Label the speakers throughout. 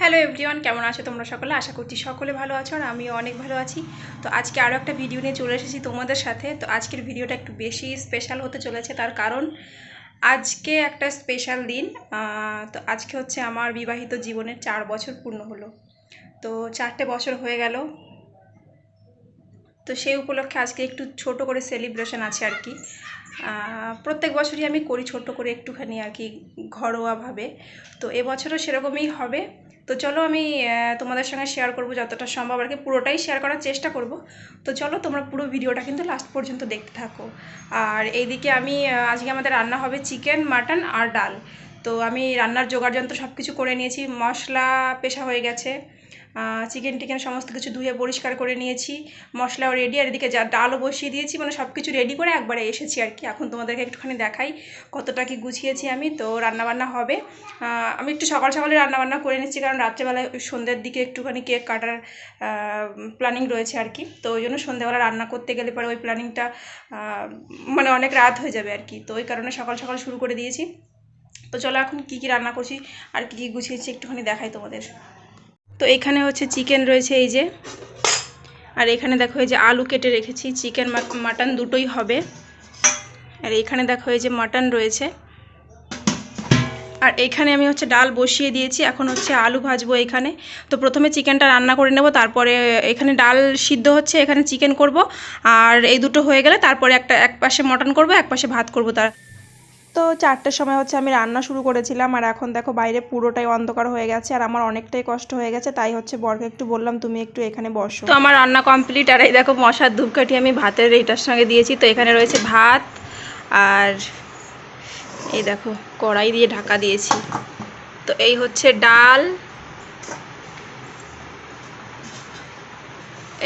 Speaker 1: Hello everyone কেমন আছো তোমরা সকলে? আশা করছি সকলে ভালো আছো আর আমিও অনেক ভালো আছি। তো আজকে আরও একটা ভিডিও নিয়ে চলে এসেছি তোমাদের সাথে। তো আজকের ভিডিওটা একটু বেশি স্পেশাল হতে চলেছে, তার কারণ আজকে একটা স্পেশাল দিন। তো আজকে হচ্ছে আমার বিবাহিত জীবনের চার বছর পূর্ণ হলো। তো চারটে বছর হয়ে গেল। তো সেই উপলক্ষে আজকে একটু ছোট করে সেলিব্রেশন আছে আর কি। প্রত্যেক বছরই আমি করি ছোট করে একটুখানি আর কি ঘরোয়াভাবে। তো এবছরও সেরকমই হবে। তো চলো আমি তোমাদের সঙ্গে শেয়ার করব যতটা সম্ভব আর কি। পুরোটাই শেয়ার করার চেষ্টা করব। তো চলো তোমরা পুরো ভিডিওটা কিন্তু লাস্ট পর্যন্ত দেখতে থাকো। আর এইদিকে আমি আজকে আমাদের রান্না হবে চিকেন মাটন আর ডাল। তো আমি রান্নার জোগাড় যন্ত্র সব কিছু করে নিয়েছি। মশলা, পেশা হয়ে গেছে। চিকেন টিকেন সমস্ত কিছু ধুয়ে পরিষ্কার করে নিয়েছি, মশলাও রেডি আর এদিকে যা ডালও বসিয়ে দিয়েছি মানে সব কিছু রেডি করে একবারে এসেছি আর কি। এখন তোমাদেরকে একটুখানি দেখাই কতটা কি গুছিয়েছি আমি, তো রান্নাবান্না হবে। আমি একটু সকাল সকালে রান্নাবান্না করে নিচ্ছি, কারণ রাত্রেবেলায় ওই সন্ধ্যের দিকে একটুখানি কেক কাটার প্ল্যানিং রয়েছে আর কি। তো ওই জন্য সন্ধ্যেবেলা রান্না করতে গেলে পরে ওই প্ল্যানিংটা মানে অনেক রাত হয়ে যাবে আর কি। তো ওই কারণে সকাল সকাল শুরু করে দিয়েছি। তো চলো এখন কী কী রান্না করছি, আর কী কী গুছিয়েছি একটুখানি দেখাই তোমাদের। তো এখানে হচ্ছে চিকেন রয়েছে এই যে। আর এখানে দেখো এই যে আলু কেটে রেখেছি, চিকেন মাটন দুটোই হবে। আর এখানে দেখো এই যে মাটন রয়েছে। আর এখানে আমি হচ্ছে ডাল বসিয়ে দিয়েছি, এখন হচ্ছে আলু ভাজবো এখানে। তো প্রথমে চিকেনটা রান্না করে নেব, তারপরে এখানে ডাল সিদ্ধ হচ্ছে, এখানে চিকেন করব। আর এই দুটো হয়ে গেলে তারপরে একটা এক পাশে মটন করব এক পাশে ভাত করব তার। তো চারটের সময় হচ্ছে আমি রান্না শুরু করেছিলাম, আর এখন দেখো বাইরে পুরোটাই অন্ধকার হয়ে গেছে, আর আমার অনেকটাই কষ্ট হয়ে গেছে, তাই হচ্ছে বরকে একটু বললাম, তুমি একটু এখানে বসো। তো আমার রান্না কমপ্লিট আর এই দেখো মশার ধূপকাঠি আমি ভাতের এইটার সঙ্গে দিয়েছি, তো এখানে রয়েছে ভাত, আর এই দেখো কড়াই দিয়ে ঢাকা দিয়েছি। তো এই হচ্ছে ডাল,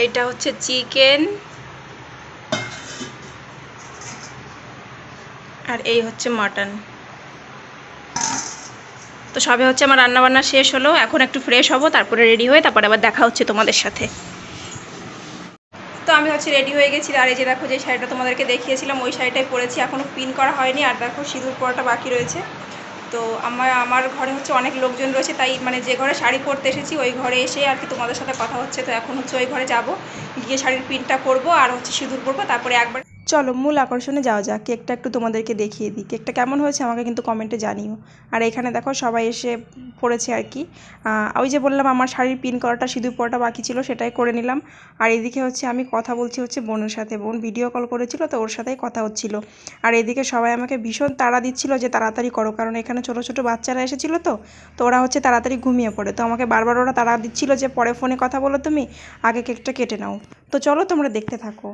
Speaker 1: এইটা হচ্ছে চিকেন আর এই হচ্ছে মাটন তো সবে হচ্ছে আমার রান্নাবান্না শেষ হলো। এখন একটু ফ্রেশ হব, তারপরে রেডি হয়ে তারপরে আবার দেখা হচ্ছে তোমাদের সাথে। তো আমি হচ্ছে রেডি হয়ে গেছি। আর এই যে দেখো, যে শাড়িটা তোমাদেরকে দেখিয়েছিলাম, ওই শাড়িটাই পরেছি। এখনও পিন করা হয়নি। আর দেখো, সিঁদুর পরাটা বাকি রয়েছে। তো আমার আমার ঘরে হচ্ছে অনেক লোকজন রয়েছে, তাই মানে যে ঘরে শাড়ি পরতে এসেছি, ওই ঘরে এসে আর কি তোমাদের সাথে কথা হচ্ছে। তো এখন হচ্ছে ওই ঘরে যাব, গিয়ে শাড়ির পিনটা করব, আর হচ্ছে সিঁদুর পরবো, তারপরে একবার চলো মূল আকর্ষণে যাওয়া যাক। কেকটা একটু তোমাদেরকে দেখিয়ে দিই। কেকটা কেমন হয়েছে আমাকে কিন্তু কমেন্টে জানিও। আর এখানে দেখো সবাই এসে পড়েছে আর কি। ওই যে বললাম আমার শাড়ির পিন করাটা সিঁদুর পরাটা বাকি ছিল সেটাই করে নিলাম। আর এদিকে হচ্ছে আমি কথা বলছি হচ্ছে বোনের সাথে। বোন ভিডিও কল করেছিল তো ওর সাথেই কথা হচ্ছিল। আর এদিকে সবাই আমাকে ভীষণ তাড়া দিচ্ছিল যে তাড়াতাড়ি করো, কারণ এখানে ছোটো ছোটো বাচ্চারা এসেছিল তো তো ওরা হচ্ছে তাড়াতাড়ি ঘুমিয়ে পড়ে। তো আমাকে বারবার ওরা তাড়া দিচ্ছিল যে পরে ফোনে কথা বলো তুমি, আগে কেকটা কেটে নাও। তো চলো তোমরা দেখতে থাকো।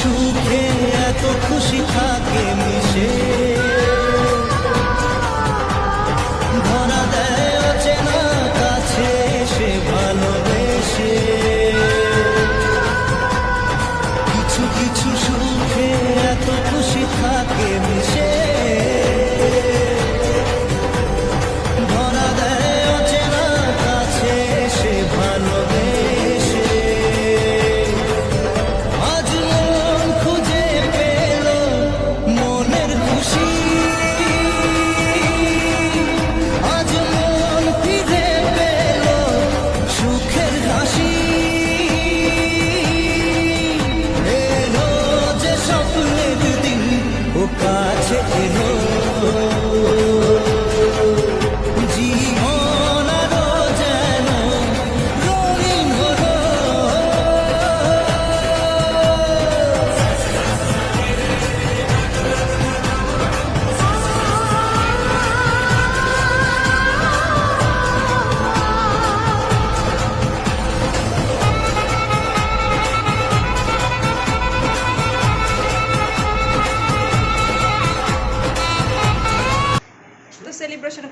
Speaker 2: সুখে এত খুশি থাকে মিশে। take it.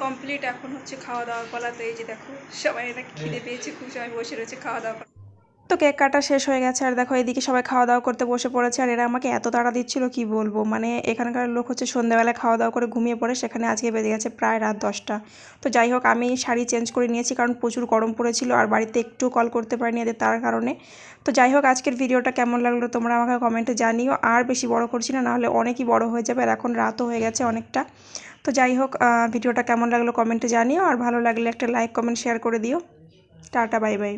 Speaker 1: কমপ্লিট এখন হচ্ছে খাওয়া দাওয়া পালা তো এই যে দেখো সবাই নাকি খিদে পেয়েছে খুব সবাই বসে রয়েছে খাওয়া দাওয়া তো কেক কাটা শেষ হয়ে গেছে আর দেখো এদিকে সবাই খাওয়া দাওয়া করতে বসে পড়েছে আর এরা আমাকে এত তাড়া দিচ্ছিল কি বলব? মানে এখানকার লোক হচ্ছে সন্ধ্যাবেলায় খাওয়া দাওয়া করে ঘুমিয়ে পড়ে সেখানে আজকে বেজে গেছে প্রায় রাত দশটা। তো যাই হোক আমি শাড়ি চেঞ্জ করে নিয়েছি কারণ প্রচুর গরম পড়েছিল আর বাড়িতে একটু কল করতে পারিনি এদের তার কারণে। তো যাই হোক আজকের ভিডিওটা কেমন লাগল তোমরা আমাকে কমেন্টে জানিও আর বেশি বড় করছি না নাহলে অনেকই বড় হয়ে যাবে আর এখন রাতও হয়ে গেছে অনেকটা। তো যাই হোক ভিডিওটা কেমন লাগল কমেন্টে জানিও, আর ভালো লাগলে একটা লাইক কমেন্ট শেয়ার করে দিও। Tata bye bye